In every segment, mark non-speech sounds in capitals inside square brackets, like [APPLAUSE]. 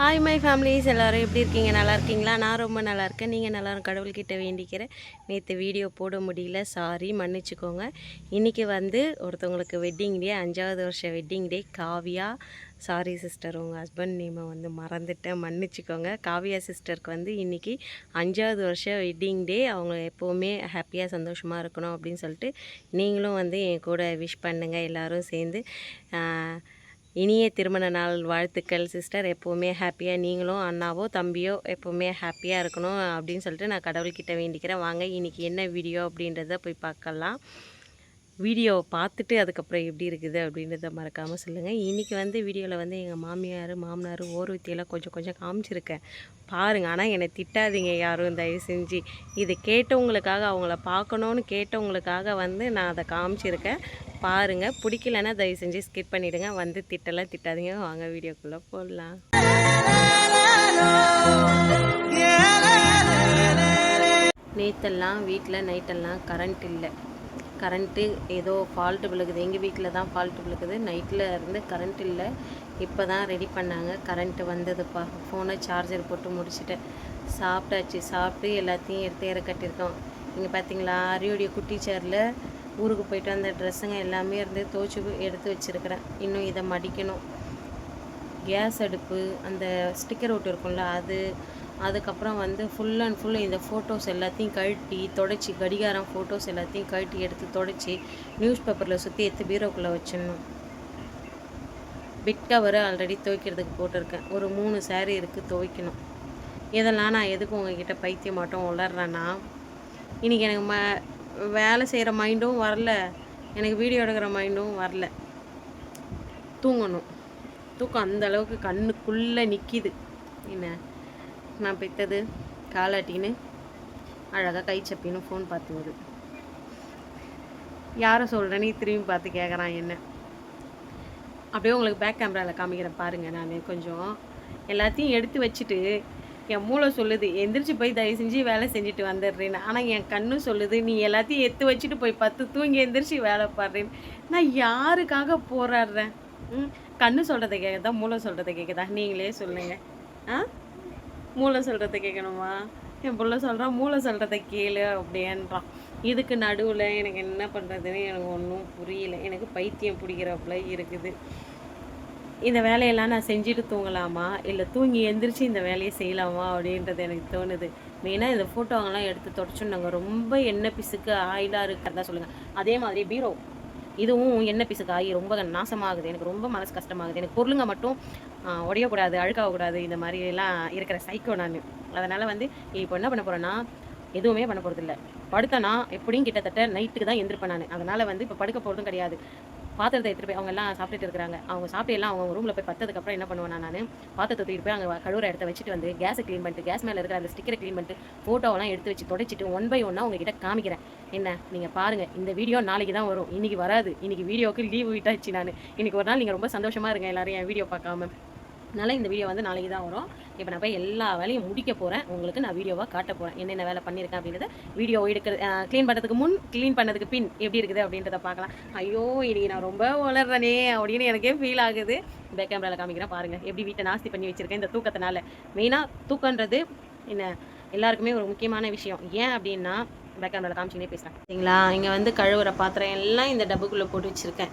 Hi my families எல்லோரும் எப்படி இருக்கீங்க? நல்லா இருக்கீங்களா? நான் ரொம்ப நல்லா இருக்கேன். நீங்கள் எல்லாரும் கடவுள்கிட்ட வேண்டிக்கிறேன். நேற்று வீடியோ போட முடியல. சாரி மன்னிச்சுக்கோங்க. இன்றைக்கி வந்து ஒருத்தவங்களுக்கு வெட்டிங் டே அஞ்சாவது வருஷம் wedding day Kavya sorry sister உங்கள் ஹஸ்பண்ட் நேமை வந்து மறந்துட்டேன். மன்னிச்சுக்கோங்க. காவியா சிஸ்டருக்கு வந்து இன்றைக்கி அஞ்சாவது வருஷம் வெட்டிங் டே அவங்க எப்போவுமே ஹாப்பியாக சந்தோஷமாக இருக்கணும் அப்படின்னு சொல்லிட்டு நீங்களும் வந்து என் கூட விஷ் பண்ணுங்கள் எல்லோரும் சேர்ந்து இனிய திருமண நாள் வாழ்த்துக்கள் சிஸ்டர் எப்போவுமே ஹாப்பியாக நீங்களும் அண்ணாவோ தம்பியோ எப்போவுமே ஹாப்பியாக இருக்கணும் அப்படின்னு சொல்லிட்டு நான் கடவுள்கிட்ட வேண்டிக்கிறேன். வாங்க இன்றைக்கி என்ன வீடியோ அப்படின்றத போய் பார்க்கலாம். வீடியோவை பார்த்துட்டு அதுக்கப்புறம் எப்படி இருக்குது அப்படின்றத மறக்காமல் சொல்லுங்கள் இன்றைக்கி வந்து வீடியோவில் வந்து எங்கள் மாமியார் மாமனார் ஓர்வத்தியெல்லாம் கொஞ்சம் கொஞ்சம் காமிச்சிருக்கேன். பாருங்கள் ஆனால் என்னை திட்டாதீங்க யாரும். தயவு செஞ்சு இதை கேட்டவங்களுக்காக அவங்கள பார்க்கணுன்னு கேட்டவங்களுக்காக வந்து நான் அதை காமிச்சிருக்கேன். பாருங்கள் பிடிக்கலன்னா தயவு செஞ்சு ஸ்கிப் பண்ணிவிடுங்க வந்து திட்டலாம் திட்டாதீங்க. வாங்க வீடியோக்குள்ளே போடலாம் நேற்றெல்லாம் வீட்டில் நைட்டெல்லாம் கரண்ட் இல்லை. கரண்ட்டு ஏதோ ஃபால்ட்டு விழுகுது. எங்கள் வீட்டில் தான் ஃபால்ட்டு விழுகுது. நைட்டில் இருந்து கரண்ட் இல்லை. இப்போ தான் ரெடி பண்ணாங்க. கரண்ட்டு வந்ததுப்பா. ஃபோனை சார்ஜர் போட்டு முடிச்சுட்டேன். சாப்பிட்டாச்சு. சாப்பிட்டு எல்லாத்தையும் எடுத்து இற கட்டியிருக்கோம். இங்கே பார்த்தீங்களா? அரியோடைய குட்டி சேரில் ஊருக்கு போயிட்டு வந்த ட்ரெஸ்ஸுங்க எல்லாமே இருந்து துவச்சி எடுத்து வச்சுருக்கிறேன். இன்னும் இதை மடிக்கணும். கேஸ் அடுப்பு அந்த ஸ்டிக்கர் ஒட்டு இருக்கும்ல அது அதுக்கப்புறம் வந்து ஃபுல் அண்ட் ஃபுல் இந்த ஃபோட்டோஸ் எல்லாத்தையும் கழட்டி தொடச்சி கடிகாரம் ஃபோட்டோஸ் எல்லாத்தையும் கழட்டி எடுத்து தொடச்சி நியூஸ் பேப்பரில் சுற்றி எடுத்து பீரோக்குள்ளே வச்சிடணும். பிட் கவரை ஆல்ரெடி துவைக்கிறதுக்கு போட்டிருக்கேன். ஒரு மூணு சேரீ இருக்குது துவைக்கணும். இதெல்லாம் நான் எதுக்கு உங்ககிட்ட பைத்தியம் மட்டும் உளர்றேன்னா இன்றைக்கி எனக்கு ம வேலை செய்கிற மைண்டும் வரல. எனக்கு வீடியோ எடுக்கிற மைண்டும் வரல. தூங்கணும். தூக்கம் அந்த அளவுக்கு கண்ணுக்குள்ளே நிற்கிது என்ன? நான் பெற்றது காலாட்டின்னு அழகாக கை சப்பின்னு ஃபோன் பார்த்துவது யாரை சொல்கிறேன்னு திரும்பி பார்த்து கேட்குறான் என்ன? அப்படியே உங்களுக்கு பேக் கேமராவில் காமிக்கிறேன் பாருங்கள் நான். கொஞ்சம் எல்லாத்தையும் எடுத்து வச்சுட்டு என் மூளை சொல்லுது எந்திரிச்சு போய் தயவு செஞ்சு வேலை செஞ்சுட்டு வந்துடுறேன்னு. ஆனால் என் கண்ணு சொல்லுது நீ எல்லாத்தையும் எடுத்து வச்சுட்டு போய் பத்து தூங்கி எந்திரிச்சு வேலை பாடுறேன்னு நான் யாருக்காக போராடுறேன்? ம்? கண்ணு சொல்கிறத கேட்குதா மூளை சொல்கிறத கேட்குதா நீங்களே சொல்லுங்கள் ஆ? மூளை சொல்கிறத கேட்கணுமா? என் பிள்ளை சொல்கிறான் மூளை சொல்கிறத கேளு அப்படின்றான் இதுக்கு நடுவில் எனக்கு என்ன பண்ணுறதுன்னு எனக்கு ஒன்றும் புரியல. எனக்கு பைத்தியம் பிடிக்கிறப்பல இருக்குது. இந்த வேலையெல்லாம் நான் செஞ்சுட்டு தூங்கலாமா? இல்லை தூங்கி எந்திரிச்சு இந்த வேலையை செய்யலாமா? அப்படின்றது எனக்கு தோணுது. மெயினாக இந்த ஃபோட்டோங்கெல்லாம் எடுத்து தொடச்சுன்னாங்க ரொம்ப எண்ணெய் பிசுக்கு ஆயிலாக இருக்கிறதா சொல்லுங்கள் அதே மாதிரி பீரோ. இதுவும் எண்ணெய் பிசுக்கு ஆகி ரொம்ப நாசமாகுது. எனக்கு ரொம்ப மனசு கஷ்டமாகுது. எனக்கு பொருளுங்க மட்டும் உடையக்கூடாது அழுக்காகக்கூடாது இந்த மாதிரி எல்லாம் இருக்கிற சைக்கோ நான். அதனால் வந்து இப்போ என்ன பண்ண போகிறேன்னா எதுவுமே பண்ண போகிறதில்ல படுத்தனா எப்படியும் கிட்டத்தட்ட நைட்டுக்கு தான் எந்திருப்பேன் நான். அதனால் வந்து இப்போ படுக்க போகிறதும் கிடையாது. பாத்திரத்தை எடுத்துகிட்டு போய் அவங்க எல்லாம் சாப்பிட்டுட்டு இருக்கிறாங்க. அவங்க சாப்பிட்டு எல்லாம் அவங்க ரூமில் போய் பத்ததுக்கப்புறம் என்ன பண்ணுவேன் நான் பாத்திரத்தை தூக்கிட்டு போய் அங்கே கழுவுற இடத்த வச்சுட்டு வந்து கேஸை க்ளீன் பண்ணிட்டு கேஸ் மேலே இருக்கிற அந்த ஸ்டிக்கரை க்ளீன் பண்ணிட்டு ஃபோட்டோவெல்லாம் எடுத்து வச்சு தொடச்சிட்டு ஒன் பை ஒன்னாக உங்ககிட்ட காமிக்கிறேன். என்ன? நீங்கள் பாருங்கள் இந்த வீடியோ நாளைக்கு தான் வரும். இன்றைக்கி வராது. இன்றைக்கி வீடியோக்கு லீவ் விட்டாச்சு நான். இன்றைக்கி ஒரு நாள் நீங்கள் ரொம்ப சந்தோஷமாக இருங்க எல்லாரும் என் வீடியோ பார்க்காம. அதனால் இந்த வீடியோ வந்து நாளைக்கு தான் வரும். இப்போ நான் போய் எல்லா வேலையும் முடிக்க போகிறேன் உங்களுக்கு நான் வீடியோவாக காட்ட போகிறேன் என்னென்ன வேலை பண்ணியிருக்கேன் அப்படின்றத வீடியோ எடுக்கிற க்ளீன் பண்ணுறதுக்கு முன் க்ளீன் பண்ணதுக்கு பின் எப்படி இருக்குது அப்படின்றத பார்க்கலாம். ஐயோ இன்னைக்கு நான் ரொம்ப வளர்றனே அப்படின்னு எனக்கே ஃபீல் ஆகுது. பேக் கேமராவில் காமிக்கிறேன் பாருங்கள் எப்படி வீட்டை நாஸ்தி பண்ணி வச்சுருக்கேன் இந்த தூக்கத்தினால. மெயினாக தூக்கன்றது என்ன? எல்லாருக்குமே ஒரு முக்கியமான விஷயம். ஏன் அப்படின்னா பேக் கேமராவில் காமிச்சிக்கினே பேசுகிறேன் சரிங்களா? இங்கே வந்து கழுவுற பாத்திரம் எல்லாம் இந்த டப்புக்குள்ளே போட்டு வச்சுருக்கேன்.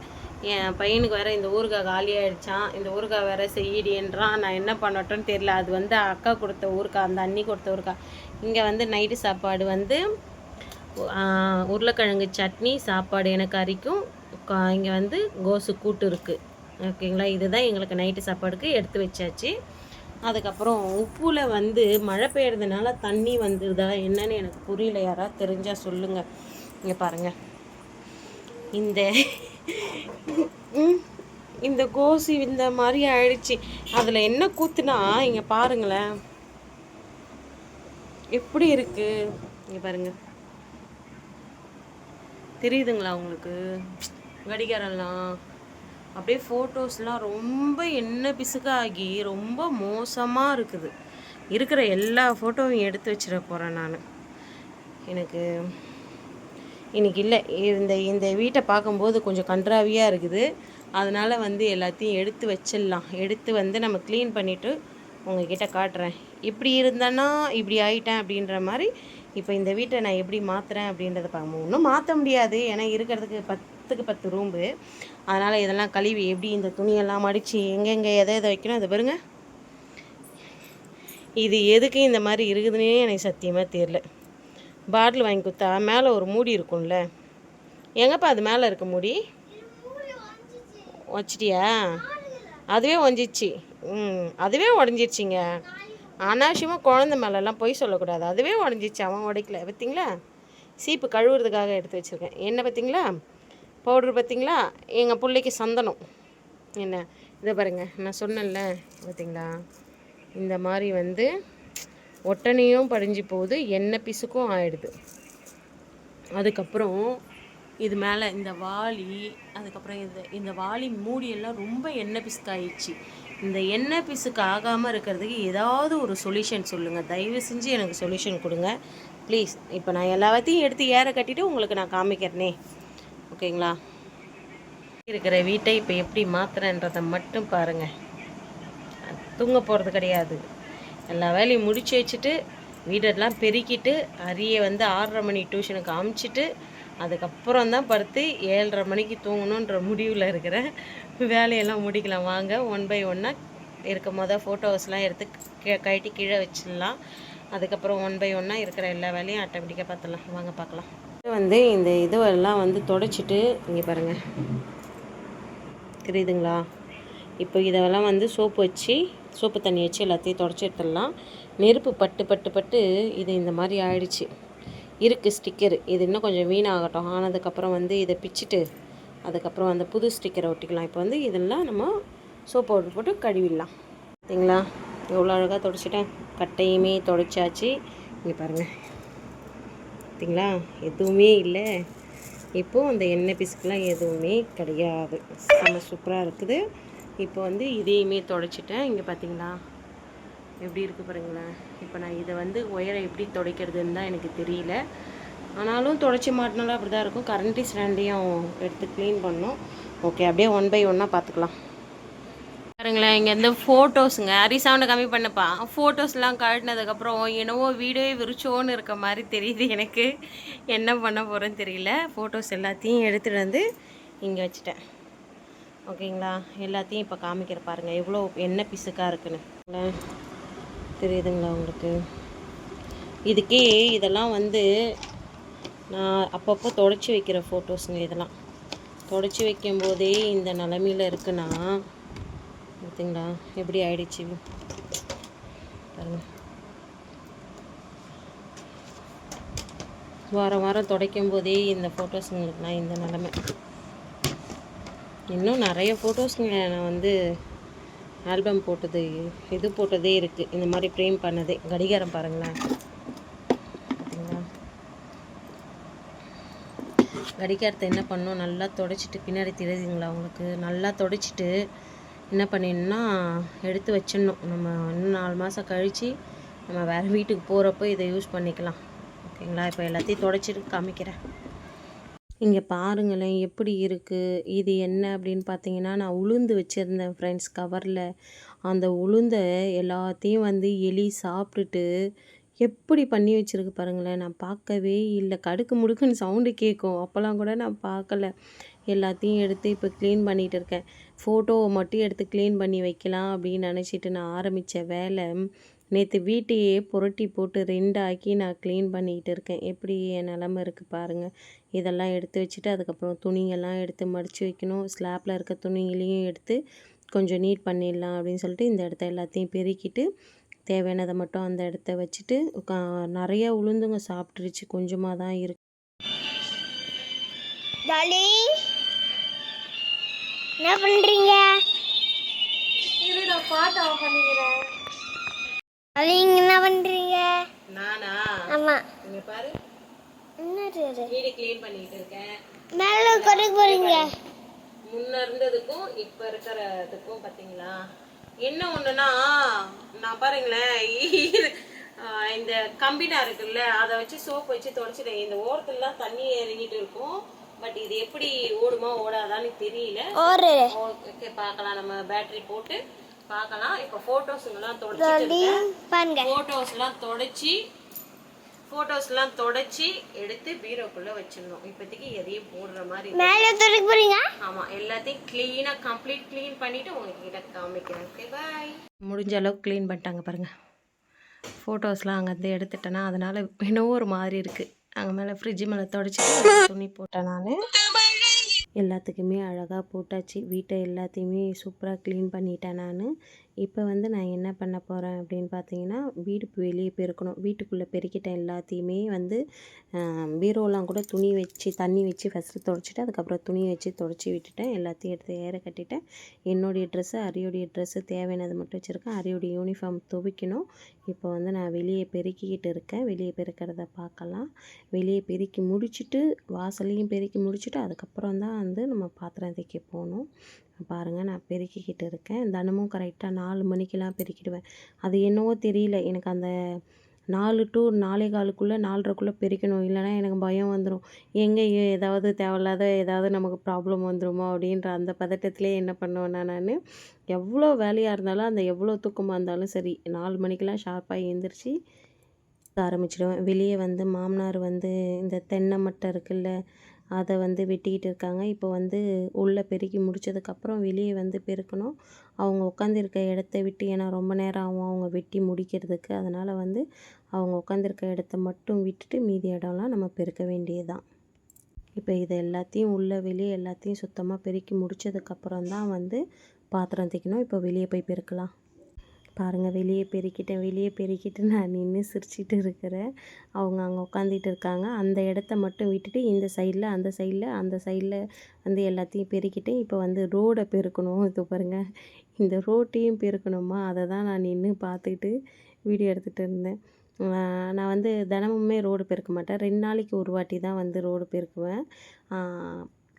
என் பையனுக்கு வேற இந்த ஊறுகாய் காலியாகிடுச்சான் இந்த ஊறுகாய் வேற செய்யிடின்றான் நான் என்ன பண்ணட்டும்னு தெரியல. அது வந்து அக்கா கொடுத்த ஊறுகாய் அந்த அண்ணி கொடுத்த ஊறுகாய். இங்கே வந்து நைட்டு சாப்பாடு வந்து உருளைக்கிழங்கு சட்னி சாப்பாடு எனக்கு அரிக்கும். இங்கே வந்து கோசு கூட்டு இருக்குது ஓகேங்களா? இதுதான் எங்களுக்கு நைட்டு சாப்பாடுக்கு எடுத்து வச்சாச்சு. அதுக்கப்புறம் உப்புல வந்து மழை பெய்யறதுனால தண்ணி வந்துடுதா என்னன்னு எனக்கு புரியல. யாராவது தெரிஞ்சால் சொல்லுங்கள் இங்கே பாருங்கள் இந்த இந்த கோசி இந்த மாதிரி ஆயிடுச்சு. அதில் என்ன கூத்துனா இங்கே பாருங்களேன். எப்படி இருக்கு? இங்கே பாருங்க. தெரியுதுங்களா உங்களுக்கு? கடிகாரம்லாம் அப்படியே ஃபோட்டோஸ்லாம் ரொம்ப எண்ணெய் பிசுக்காகி ரொம்ப மோசமாக இருக்குது. இருக்கிற எல்லா ஃபோட்டோவையும் எடுத்து வச்சிட போகிறேன் நான். எனக்கு இன்றைக்கி இல்லை. இந்த இந்த வீட்டை பார்க்கும்போது கொஞ்சம் கன்றாவியாக இருக்குது. அதனால் வந்து எல்லாத்தையும் எடுத்து வச்சிடலாம். எடுத்து வந்து நம்ம க்ளீன் பண்ணிவிட்டு உங்ககிட்ட காட்டுறேன். இப்படி இருந்தேன்னா இப்படி ஆயிட்டேன் அப்படின்ற மாதிரி இப்போ இந்த வீட்டை நான் எப்படி மாற்றுறேன் அப்படின்றத பார்க்கணும் ஒன்றும் மாற்ற முடியாது. ஏன்னா இருக்கிறதுக்கு பத்துக்கு பத்து ரூம்பு அதனால் இதெல்லாம் கழுவி எப்படி இந்த துணியெல்லாம் மடித்து எங்கெங்கே எதை எதை வைக்கணும் அதை பாருங்கள் இது எதுக்கு இந்த மாதிரி இருக்குதுன்னே எனக்கு சத்தியமாக தெரில பாட்டில் வாங்கி கொடுத்தா மேலே ஒரு மூடி இருக்கும்ல. எங்கப்பா அது மேலே இருக்க மூடி? வச்சிட்டியா? அதுவே ஒஞ்சிச்சு ம் அதுவே உடஞ்சிருச்சிங்க. அனாவசியமாக குழந்த மேலெல்லாம் பொய் சொல்லக்கூடாது. அதுவே உடஞ்சிச்சு அவன் உடைக்கல. பார்த்தீங்களா சீப்பு கழுவுறதுக்காக எடுத்து வச்சுருக்கேன். என்ன பார்த்தீங்களா பவுட்ரு பார்த்தீங்களா எங்கள் பிள்ளைக்கு சந்தனம். என்ன? இதை பாருங்கள் நான் சொன்னேன்ல பார்த்தீங்களா இந்த மாதிரி வந்து ஒட்டனையும் படிஞ்சு போகுது எண்ணெய் பிசுக்கும் ஆயிடுது. அதுக்கப்புறம் இது மேலே இந்த வாளி அதுக்கப்புறம் இந்த இந்த வாளி மூடியெல்லாம் ரொம்ப எண்ணெய் பிசுக்காயிடுச்சு. இந்த எண்ணெய் பிசுக்கு ஆகாமல் இருக்கிறதுக்கு ஏதாவது ஒரு சொல்யூஷன் சொல்லுங்கள் தயவு செஞ்சு எனக்கு சொல்யூஷன் கொடுங்க. ப்ளீஸ் இப்போ நான் எல்லாத்தையும் எடுத்து ஏற கட்டிட்டு உங்களுக்கு நான் காமிக்கிறேனே. ஓகேங்களா? இருக்கிற வீட்டை இப்போ எப்படி மாத்துறேன்றதை மட்டும் பாருங்கள் தூங்க போகிறது கிடையாது. எல்லா வேலையும் முடிச்சு வச்சுட்டு வீடெல்லாம் பெருக்கிட்டு அரிய வந்து ஆறரை மணி டியூஷனுக்கு அமுச்சிட்டு அதுக்கப்புறம் தான் படுத்து ஏழரை மணிக்கு தூங்கணுன்ற முடிவில் இருக்கிறேன். வேலையெல்லாம் முடிக்கலாம். வாங்க ஒன் பை ஒன்னாக இருக்க மொதல் ஃபோட்டோஸ்லாம் எடுத்து கீ- கழட்டி கீழே வச்சிடலாம். அதுக்கப்புறம் ஒன் பை ஒன்னாக இருக்கிற எல்லா வேலையும் ஆட்டோமேட்டிக்காக பார்த்துடலாம். வாங்க பார்க்கலாம். வந்து இந்த இதுவெல்லாம் வந்து தொடச்சிட்டு இங்கே பாருங்கள் தெரியுதுங்களா? இப்போ இதெல்லாம் வந்து சோப்பு வச்சு சோப்பு தண்ணி வச்சு எல்லாத்தையும் தொடச்சி எடுத்துடலாம். நெருப்பு பட்டு பட்டு பட்டு இது இந்த மாதிரி ஆயிடுச்சு. இருக்குது ஸ்டிக்கர். இது இன்னும் கொஞ்சம் வீணாகட்டும். ஆனதுக்கப்புறம் வந்து இதை பிச்சுட்டு அதுக்கப்புறம் அந்த புது ஸ்டிக்கரை ஒட்டிக்கலாம். இப்போ வந்து இதெல்லாம் நம்ம சோப்பு பவுடர் போட்டு கழுவிடலாம். பார்த்தீங்களா? எவ்வளோ அழகாக தொடச்சிட்டேன். கட்டையுமே தொடச்சாச்சு. இங்கே பாருங்கள் பார்த்தீங்களா? எதுவுமே இல்லை. இப்போது அந்த எண்ணெய் பிசுக்கெலாம் எதுவுமே கிடையாது. செம்ம சூப்பராக இருக்குது. இப்போ வந்து இதையுமே தொடச்சிட்டேன். இங்கே பார்த்தீங்களா எப்படி இருக்குது பாருங்களேன். இப்போ நான் இதை வந்து ஒயரை எப்படி துடைக்கிறதுன்னு தான் எனக்கு தெரியல. ஆனாலும் தொடச்சி மாட்டினாலும் அப்படி தான் இருக்கும். கரண்ட்டு ஸ்டாண்டையும் எடுத்து க்ளீன் பண்ணோம் ஓகே அப்படியே ஒன் பை ஒன்னாக பார்த்துக்கலாம் பாருங்களேன் இங்கே இந்த ஃபோட்டோஸுங்க அரி சவுண்டை கம்மி பண்ணப்பா. ஃபோட்டோஸ்லாம் காட்டினதுக்கப்புறம் என்னவோ வீடே விரிச்சோன்னு இருக்க மாதிரி தெரியுது எனக்கு. என்ன பண்ண போகிறேன்னு தெரியல. ஃபோட்டோஸ் எல்லாத்தையும் எடுத்துகிட்டு வந்து இங்கே வச்சுட்டேன். ஓகேங்களா? எல்லாத்தையும் இப்போ காமிக்கிற பாருங்கள் எவ்வளோ என்ன பிசுக்காக இருக்குன்னு. தெரியுதுங்களா உங்களுக்கு? இதுக்கே இதெல்லாம் வந்து நான் அப்பப்போ தொடச்சி வைக்கிற ஃபோட்டோஸுங்க இதெல்லாம். தொடச்சி வைக்கும்போதே இந்த நிலமையில இருக்குன்னா பார்த்திங்களா எப்படி ஆயிடுச்சு? பாருங்க. வாரம் வாரம் துடைக்கும் போதே இந்த ஃபோட்டோஸுங்களுக்கு நான் இந்த நிலமை. இன்னும் நிறைய ஃபோட்டோஸ்ங்க நான் வந்து ஆல்பம் போட்டது இது போட்டதே இருக்குது இந்த மாதிரி ஃப்ரேம் பண்ணதே. கடிகாரம் பாருங்களேன். பார்த்தீங்களா கடிகாரத்தை என்ன பண்ணோம்? நல்லா தொடச்சிட்டு பின்னாடி தெரியுதுங்களா உங்களுக்கு? நல்லா தொடச்சிட்டு என்ன பண்ணிடணும்னா எடுத்து வச்சிடணும். நம்ம இன்னும் நாலு மாதம் கழித்து நம்ம வேறு வீட்டுக்கு போகிறப்போ இதை யூஸ் பண்ணிக்கலாம். ஓகேங்களா? இப்போ எல்லாத்தையும் தொடச்சிட்டு காமிக்கிறேன். இங்கே பாருங்களேன் எப்படி இருக்குது இது என்ன அப்படின்னு பார்த்தீங்கன்னா நான் உளுந்து வச்சுருந்தேன் ஃப்ரெண்ட்ஸ் கவரில் அந்த உளுந்தை எல்லாத்தையும் வந்து எலி சாப்பிட்டுட்டு எப்படி பண்ணி வச்சுருக்கு பாருங்களேன் நான் பார்க்கவே இல்லை. கடுக்கு முடுக்குன்னு சவுண்டு கேட்கும் அப்போல்லாம் கூட நான் பார்க்கல. எல்லாத்தையும் எடுத்து இப்போ க்ளீன் பண்ணிகிட்டு இருக்கேன். ஃபோட்டோவை மட்டும் எடுத்து க்ளீன் பண்ணி வைக்கலாம் அப்படின்னு நினச்சிட்டு நான் ஆரம்பித்த வேலை நேற்று வீட்டையே புரட்டி போட்டு ரெண்டாக்கி நான் க்ளீன் பண்ணிக்கிட்டு இருக்கேன். எப்படி என் நிலமை இருக்குது பாருங்கள் இதெல்லாம் எடுத்து வச்சுட்டு அதுக்கப்புறம் துணிங்கெல்லாம் எடுத்து மடித்து வைக்கணும். ஸ்லாப்பில் இருக்க துணிங்களையும் எடுத்து கொஞ்சம் நீட் பண்ணிடலாம் அப்படின்னு சொல்லிட்டு இந்த இடத்த எல்லாத்தையும் பெருக்கிட்டு தேவையானதை மட்டும் அந்த இடத்த வச்சுட்டு நிறைய உளுந்துங்க சாப்பிட்ருச்சு கொஞ்சமாக தான் இருக்கு. டாலி என்ன என்ன பண்றீங்க? நானா? ஆமா. இங்கே பாரு. என்னது இது? வீடு க்ளீன் பண்ணிக்கிட்டு இருக்கேன். மேல கொண்டு போறீங்க. முன்ன இருந்ததுக்கும் இப்போ இருக்கிறதுக்கும் பார்த்தீங்களா என்ன ஒன்றுனா நான் பாருங்களேன் இந்த கம்பினா இருக்குல்ல அதை வச்சு சோப்பு வச்சு தொடச்சிட்டேன் இந்த ஓரத்துலலாம் தண்ணி இறங்கிட்டு இருக்கும். பட் இது எப்படி ஓடுமா ஓடாதான்னு தெரியல. ஓகே பார்க்கலாம். நம்ம பேட்டரி போட்டு பார்க்கலாம். இப்போ ஃபோட்டோஸுங்கெல்லாம் தொடச்சிட்டு இருக்கேன். பாருங்க. ஃபோட்டோஸ்லாம் தொடச்சி ஃபோட்டோஸ்லாம் தொடச்சி எடுத்து பீரோக்குள்ளே வச்சிடணும். இப்போதைக்கு எதையும் போடுற மாதிரி இல்லை. மேல துடைக்க போறீங்க? ஆமாம் எல்லாத்தையும் க்ளீனாக கம்ப்ளீட் க்ளீன் பண்ணிவிட்டு உங்ககிட்ட காமிக்கிறேன். ஓகே பாய் முடிஞ்ச அளவுக்கு க்ளீன் பண்ணிட்டாங்க பாருங்கள் ஃபோட்டோஸ்லாம் அங்கேருந்து எடுத்துட்டேன்னா அதனால் என்னவோ ஒரு மாதிரி இருக்குது அங்கே மேலே ஃப்ரிட்ஜு மேலே தொடச்சிட்டு துணி போட்டேன் நான். எல்லாத்துக்குமே அழகாக போட்டாச்சு. வீட்டை எல்லாத்தையுமே சூப்பராக க்ளீன் பண்ணிட்டேன் நான். இப்போ வந்து நான் என்ன பண்ண போகிறேன் அப்படின்னு பார்த்தீங்கன்னா வீடு வெளியே பெருக்கணும். வீட்டுக்குள்ளே பெருக்கிட்டேன் எல்லாத்தையுமே வந்து பீரோலாம் கூட துணி வச்சு தண்ணி வச்சு ஃபஸ்ட்டு துடைச்சிட்டு அதுக்கப்புறம் துணி வச்சு துடைச்சி விட்டுட்டேன். எல்லாத்தையும் எடுத்து ஏற கட்டிட்டேன். என்னுடைய ட்ரெஸ்ஸு அரியோடைய ட்ரெஸ்ஸு தேவையானது மட்டும் வச்சுருக்கேன். அரியோடைய யூனிஃபார்ம் துவைக்கணும். இப்போ வந்து நான் வெளியே பெருக்கிக்கிட்டு இருக்கேன். வெளியே பெருக்கிறத பார்க்கலாம். வெளியே பெருக்கி முடிச்சுட்டு வாசலையும் பெருக்கி முடிச்சுட்டு அதுக்கப்புறம் தான் வந்து நம்ம பாத்திரம் தைக்க போகணும். பாருங்கள் நான் பெருக்கிக்கிட்டு இருக்கேன். தினமும் கரெக்டாக நான் நாலு மணிக்கெலாம் பெருக்கிடுவேன். அது என்னவோ தெரியல. எனக்கு அந்த நாலு டு நாலே காலுக்குள்ளே நாலரைக்குள்ளே பெருக்கணும். இல்லைன்னா எனக்கு பயம் வந்துடும் எங்கே ஏதாவது தேவையில்லாத ஏதாவது நமக்கு ப்ராப்ளம் வந்துடுமோ அப்படின்ற அந்த பதட்டத்திலே என்ன பண்ணுவேன்னா நான் எவ்வளோ வேலையாக இருந்தாலும் அந்த எவ்வளோ தூக்கமாக இருந்தாலும் சரி நாலு மணிக்கெலாம் ஷார்ப்பாக எழுந்திரிச்சு ஆரம்பிச்சிடுவேன். வெளியே வந்து மாமனார் வந்து இந்த தென்னை மட்டை இருக்குல்ல அதை வந்து வெட்டிக்கிட்டு இருக்காங்க. இப்போ வந்து உள்ளே பெருக்கி முடிச்சதுக்கப்புறம் வெளியே வந்து பெருக்கணும். அவங்க உட்காந்துருக்க இடத்த விட்டு ஏன்னா ரொம்ப நேரம் ஆகும் அவங்க வெட்டி முடிக்கிறதுக்கு. அதனால் வந்து அவங்க உட்காந்துருக்க இடத்த மட்டும் விட்டுட்டு மீதி இடம்லாம் நம்ம பெருக்க வேண்டியதுதான். இப்போ இதை எல்லாத்தையும் உள்ளே வெளியே எல்லாத்தையும் சுத்தமாக பெருக்கி முடிச்சதுக்கப்புறம் தான் வந்து பாத்திரம் தைக்கணும் இப்போ வெளியே போய் பெருக்கலாம். பாருங்கள் வெளியே பெருக்கிட்டேன் வெளியே பெருக்கிட்டு [LAUGHS] நான் நின்று சிரிச்சிட்டு இருக்கிறேன். அவங்க அங்கே உட்காந்துட்டு இருக்காங்க. அந்த இடத்த மட்டும் விட்டுட்டு இந்த சைடில் அந்த சைடில் அந்த சைடில் வந்து எல்லாத்தையும் பெருக்கிட்டேன் இப்போ வந்து ரோடை பெருக்கணும். இது பாருங்கள் இந்த ரோட்டையும் பெருக்கணுமா? அதை தான் நான் நின்று பார்த்துக்கிட்டு வீடியோ எடுத்துகிட்டு இருந்தேன். நான் வந்து தினமுமே ரோடு பெருக்க மாட்டேன். ரெண்டு நாளைக்கு ஒரு வாட்டி தான் வந்து ரோடு பெருக்குவேன்.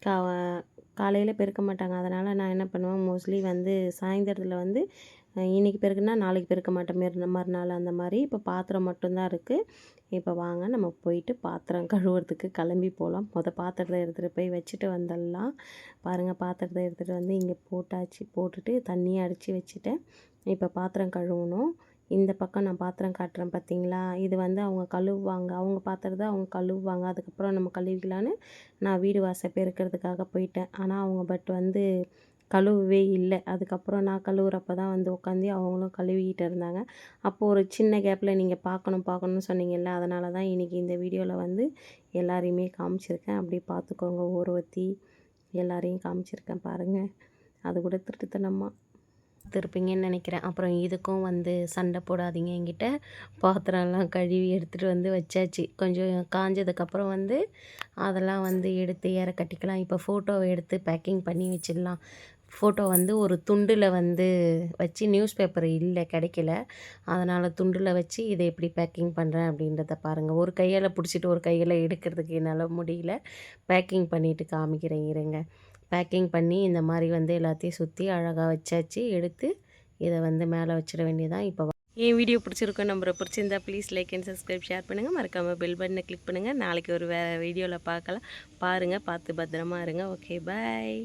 கா காலையில் பெருக்க மாட்டாங்க. அதனால் நான் என்ன பண்ணுவேன்? மோஸ்ட்லி வந்து சாயந்தரத்தில் வந்து இன்றைக்கி இன்னைக்கு நாளைக்கு பெருக்க மாட்டோம். மறு மறுநாள் அந்த மாதிரி இப்போ பாத்திரம் மட்டும்தான் இருக்குது இப்போ வாங்க நம்ம போயிட்டு பாத்திரம் கழுவுறதுக்கு கிளம்பி போகலாம் மொதல் பாத்திரத்தை எடுத்துகிட்டு போய் வச்சுட்டு வந்துடலாம் பாருங்கள் பாத்திரத்தை எடுத்துகிட்டு வந்து இங்கே போட்டாச்சு. போட்டுட்டு தண்ணியை அடித்து வச்சுட்டேன் இப்போ பாத்திரம் கழுவணும். இந்த பக்கம் நான் பாத்திரம் காட்டுறேன் பார்த்தீங்களா இது வந்து அவங்க கழுவுவாங்க. அவங்க பாத்திரத்தை அவங்க கழுவுவாங்க. அதுக்கப்புறம் நம்ம கழுவிக்கலான்னு நான் வீடு வாசல் பெருக்கிறதுக்காக போயிட்டேன். ஆனால் அவங்க பட் வந்து கழுவவே இல்லை. அதுக்கப்புறம் நான் கழுவுறப்ப தான் வந்து உட்காந்து அவங்களும் கழுவிக்கிட்டு இருந்தாங்க. அப்போது ஒரு சின்ன கேப்பில் நீங்கள் பார்க்கணும் பார்க்கணும்னு சொன்னீங்கல்ல அதனால தான் இன்றைக்கி இந்த வீடியோவில் வந்து எல்லாரையுமே காமிச்சிருக்கேன். அப்படி பார்த்துக்கோங்க ஊர்வத்தி எல்லாரையும் காமிச்சிருக்கேன் பாருங்கள் அது கூட திருட்டுத்தனமாக திருப்பிங்கன்னு நினைக்கிறேன். அப்புறம் இதுக்கும் வந்து சண்டை போடாதீங்க என்கிட்ட. பாத்திரம்லாம் கழுவி எடுத்துகிட்டு வந்து வச்சாச்சு. கொஞ்சம் காஞ்சதுக்கப்புறம் வந்து அதெல்லாம் வந்து எடுத்து ஏற கட்டிக்கலாம். இப்போ ஃபோட்டோவை எடுத்து பேக்கிங் பண்ணி வச்சிடலாம். ஃபோட்டோ வந்து ஒரு துண்டில் வந்து வச்சு நியூஸ் பேப்பர் இல்லை கிடைக்கல. அதனால் துண்டில் வச்சு இதை எப்படி பேக்கிங் பண்ணுறேன் அப்படின்றத பாருங்கள் ஒரு கையால் பிடிச்சிட்டு ஒரு கையில் எடுக்கிறதுக்கு என்னால் முடியல. பேக்கிங் பண்ணிவிட்டு காமிக்கிறேன் இருங்க. பேக்கிங் பண்ணி இந்த மாதிரி வந்து எல்லாத்தையும் சுற்றி அழகாக வச்சாச்சு. எடுத்து இதை வந்து மேலே வச்சிட வேண்டியதான் இப்போ என் வீடியோ பிடிச்சிருக்கோம் நம்பரை பிடிச்சிருந்தா please like and subscribe share பண்ணுங்கள் மறக்காமல் பெல் பட்டனை கிளிக் பண்ணுங்கள் நாளைக்கு ஒரு வேறு வீடியோவில் பார்க்கலாம். பாருங்கள் பார்த்து பத்திரமா இருங்க. Okay bye